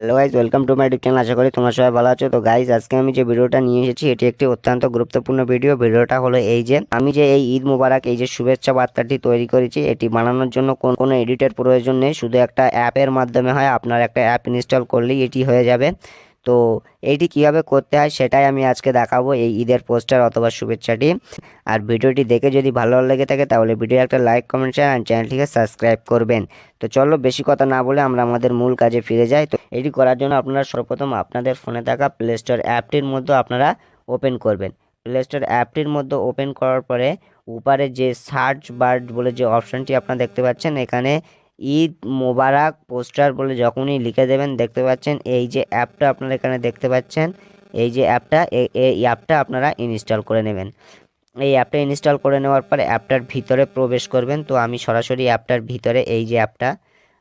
Hello guys welcome to my channel আশা করি তোমার সবাই ভালো আছো। তো গাইজ আজকে আমি যে ভিডিওটা নিয়ে এসেছি, এটি একটি অত্যন্ত গুরুত্বপূর্ণ ভিডিও। ভিডিওটা হলো এই যে, আমি যে এই ঈদ মুবারক, এই যে শুভেচ্ছা বার্তাটি তৈরি করেছি, এটি বানানোর জন্য কোন, কোনো এডিটের প্রয়োজন নেই। শুধু একটা অ্যাপের মাধ্যমে হয়, আপনার একটা অ্যাপ ইনস্টল করলেই এটি হয়ে যাবে। তো এইটি কীভাবে করতে হয় সেটাই আমি আজকে দেখাবো এই ঈদের পোস্টার অথবা শুভেচ্ছাটি। আর ভিডিওটি দেখে যদি ভালো লেগে থাকে তাহলে ভিডিও একটা লাইক, কমেন্ট শেয়ার আর চ্যানেলটিকে সাবস্ক্রাইব করবেন। তো চলো বেশি কথা না বলে আমরা আমাদের মূল কাজে ফিরে যাই। তো এটি করার জন্য আপনারা সর্বপ্রথম আপনাদের ফোনে থাকা প্লে স্টোর অ্যাপটির মধ্যে আপনারা ওপেন করবেন। প্লে স্টোর অ্যাপটির মধ্যে ওপেন করার পরে উপরে যে সার্চ বার্ড বলে যে অপশানটি আপনারা দেখতে পাচ্ছেন, এখানে ঈদ মোবারক পোস্টার বলে যখনই লিখে দেবেন, দেখতে পাচ্ছেন এই যে অ্যাপটা আপনারা এখানে দেখতে পাচ্ছেন। এই যে অ্যাপটা এই অ্যাপটা আপনারা ইনস্টল করে নেবেন। এই অ্যাপটা ইনস্টল করে নেওয়ার পর অ্যাপটার ভিতরে প্রবেশ করবেন। তো আমি সরাসরি অ্যাপটার ভিতরে এই যে অ্যাপটা,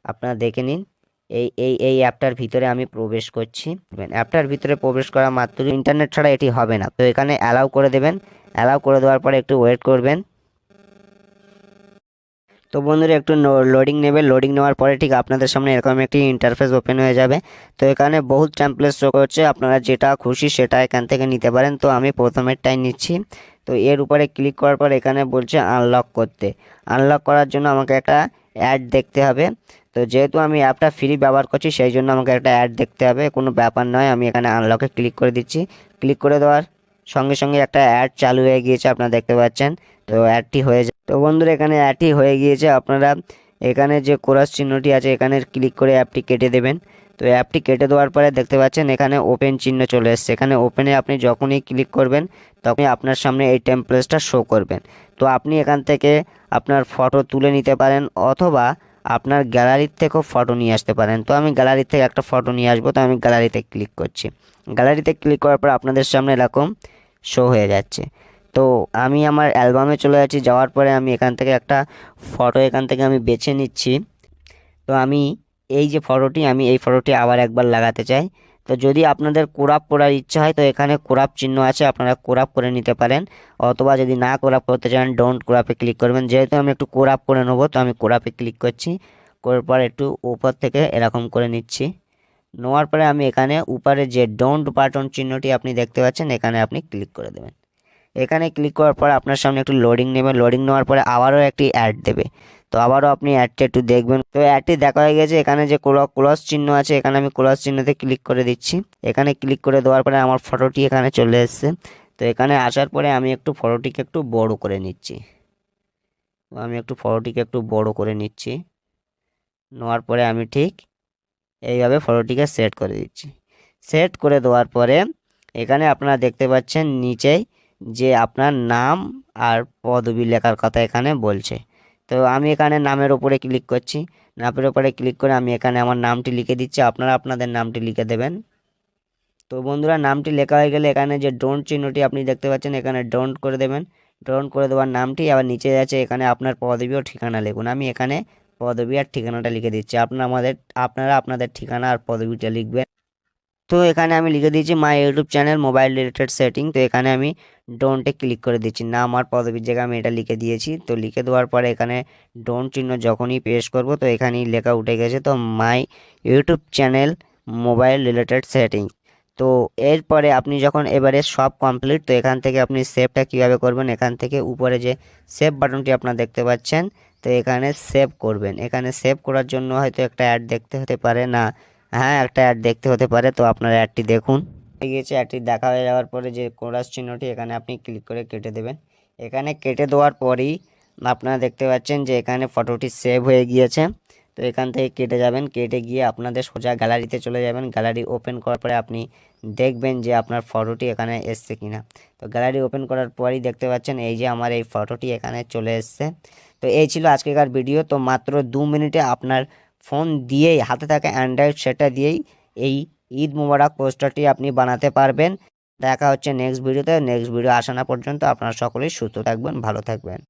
আপনারা দেখে নিন। এই এই এই অ্যাপটার ভিতরে আমি প্রবেশ করছি। অ্যাপটার ভিতরে প্রবেশ করা মাত্র ইন্টারনেট ছাড়া এটি হবে না। তো এখানে অ্যালাউ করে দেবেন। অ্যালাউ করে দেওয়ার পরে একটু ওয়েট করবেন। তো বন্ধুরা, একটু লোডিং নেবে। লোডিং নেওয়ার পরে ঠিক আপনাদের সামনে এরকম একটি ইন্টারফেস ওপেন হয়ে যাবে। তো এখানে বহুত ট্যাম্পলেট শো করছে। আপনারা যেটা খুশি সেটা এখান থেকে নিতে পারেন। তো আমি প্রথমেরটাই নিচ্ছি। তো এর উপরে ক্লিক করার পর এখানে বলছে আনলক করতে। আনলক করার জন্য আমাকে একটা অ্যাড দেখতে হবে। তো যেহেতু আমি অ্যাপটা ফ্রি ব্যবহার করছি, সেই জন্য আমাকে একটা অ্যাড দেখতে হবে। কোনো ব্যাপার নয়, আমি এখানে আনলকে ক্লিক করে দিচ্ছি। ক্লিক করে দেওয়ার সঙ্গে সঙ্গে একটা অ্যাড চালু হয়ে গিয়েছে, আপনারা দেখতে পাচ্ছেন। তো অ্যাডটি হয়ে তো বন্ধুরা, এখানে অ্যাডটি হয়ে গিয়েছে। আপনারা এখানে যে কোরাস চিহ্নটি আছে, এখানে ক্লিক করে অ্যাপটি কেটে দেবেন। তো অ্যাপটি কেটে দেওয়ার পরে দেখতে পাচ্ছেন, এখানে ওপেন চিহ্ন চলে এসছে। এখানে ওপেনে আপনি যখনই ক্লিক করবেন, তখনই আপনার সামনে এই টেমপ্লেটসটা শো করবেন। তো আপনি এখান থেকে আপনার ফটো তুলে নিতে পারেন, অথবা আপনার গ্যালারির থেকেও ফটো নিয়ে আসতে পারেন। তো আমি গ্যালারি থেকে একটা ফটো নিয়ে আসব, তো আমি গ্যালারিতে ক্লিক করছি। গ্যালারিতে ক্লিক করার পর আপনাদের সামনে এরকম শো হয়ে যাচ্ছে। তো আমি আমার অ্যালবামে চলে যাচ্ছি, যাওয়ার পরে আমি এখান থেকে একটা ফটো এখান থেকে আমি বেছে নিচ্ছি। তো আমি এই যে ফটোটি আমি এই ফটোটি আবার একবার লাগাতে চাই। তো যদি আপনাদের কোরাপ করার ইচ্ছা হয়, তো এখানে কোরাপ চিহ্ন আছে, আপনারা কোরাপ করে নিতে পারেন। অথবা যদি না কোরাপ করতে চান ডোন্ট কোরাপে ক্লিক করবেন। যেহেতু আমি একটু কোরাপ করে নেব, তো আমি কোরাপে ক্লিক করছি। করার পর একটু উপর থেকে এরকম করে নিচ্ছি। নেওয়ার পরে আমি এখানে উপরে যে ডোন্ট বাটন চিহ্নটি আপনি দেখতে পাচ্ছেন, এখানে আপনি ক্লিক করে দেবেন। এখানে ক্লিক করার পর আপনার সামনে একটু লোডিং নেবে। লোডিং নেওয়ার পরে আবারও একটি অ্যাড দেবে। তো আবারও আপনি অ্যাডটা একটু দেখবেন। তো অ্যাডটি দেখা হয়ে গেছে। এখানে যে ক্লস চিহ্ন আছে, এখানে আমি ক্লস চিহ্নতে ক্লিক করে দিচ্ছি। এখানে ক্লিক করে দেওয়ার পরে আমার ফটোটি এখানে চলে এসছে। তো এখানে আসার পরে আমি একটু ফটোটিকে একটু বড় করে নিচ্ছি। আমি একটু ফটোটিকে একটু বড় করে নিচ্ছি। নেওয়ার পরে আমি ঠিক এইভাবে ফটোটিকে সেট করে দিচ্ছি। সেট করে দেওয়ার পরে এখানে আপনারা দেখতে পাচ্ছেন নিচেই যে আপনার নাম আর পদবি লেখার কথা এখানে বলছে। তো আমি এখানে নামের ওপরে ক্লিক করছি। নামের ওপরে ক্লিক করে আমি এখানে আমার নামটি লিখে দিচ্ছি। আপনারা আপনাদের নামটি লিখে দেবেন। তো বন্ধুরা, নামটি লেখা হয়ে গেলে এখানে যে ডোন্ট চিহ্নটি আপনি দেখতে পাচ্ছেন, এখানে ডোন্ট করে দেবেন। ডোন্ট করে দেওয়ার নামটি আবার নিচে আছে। এখানে আপনার পদবি ও ঠিকানা লিখুন। আমি এখানে পদবি আর ঠিকানাটা লিখে দিচ্ছি। আপনারা আমাদের, আপনারা আপনাদের ঠিকানা আর পদবিটা লিখবেন। তো এখানে আমি লিখে দিয়েছি my YouTube channel, mobile related setting. তো এখানে আমি ডোন্টে ক্লিক করে দিচ্ছি। নাম আর পদবীর জায়গায় আমি এটা লিখে দিয়েছি। তো লিখে দেওয়ার পরে এখানে ডোন্ট চিহ্ন যখনই পেশ করব, তো এখানেই লেখা উঠে গেছে। তো my YouTube channel, mobile related setting. তো এরপরে আপনি যখন এবারে সব কমপ্লিট তো এখান থেকে আপনি সেভটা কীভাবে করবেন? এখান থেকে উপরে যে সেভ বাটনটি আপনারা দেখতে পাচ্ছেন তো এখানে সেভ করবেন। এখানে সেভ করার জন্য হয়তো একটা অ্যাড দেখতে হতে পারে না। হ্যাঁ একটা অ্যাড দেখতে হতে পারে। তো আপনার অ্যাডটি দেখুন। হয়ে গিয়েছে অ্যাডটি দেখা হয়ে যাওয়ার পরে যে কোরাস চিহ্নটি, এখানে আপনি ক্লিক করে কেটে দেবেন। এখানে কেটে দেওয়ার পরেই আপনারা দেখতে পাচ্ছেন যে এখানে ফটোটি সেভ হয়ে গিয়েছে। তো এখান থেকে কেটে যাবেন, কেটে গিয়ে আপনাদের সোজা গ্যালারিতে চলে যাবেন। গ্যালারি ওপেন করার পরে আপনি দেখবেন যে আপনার ফটোটি এখানে এসছে কিনা। তো গ্যালারি ওপেন করার পরই দেখতে পাচ্ছেন এই যে আমার এই ফটোটি এখানে চলে এসছে। তো এই ছিল আজকেকার ভিডিও তো মাত্র দু মিনিটে আপনার ফোন দিয়েই, হাতে থাকা অ্যান্ড্রয়েড সেটা দিয়েই এই ঈদ মুবারক পোস্টারটি আপনি বানাতে পারবেন। দেখা হচ্ছে নেক্সট ভিডিওতে নেক্সট ভিডিও আসা না পর্যন্ত আপনারা সকলেই সুস্থ থাকবেন, ভালো থাকবেন।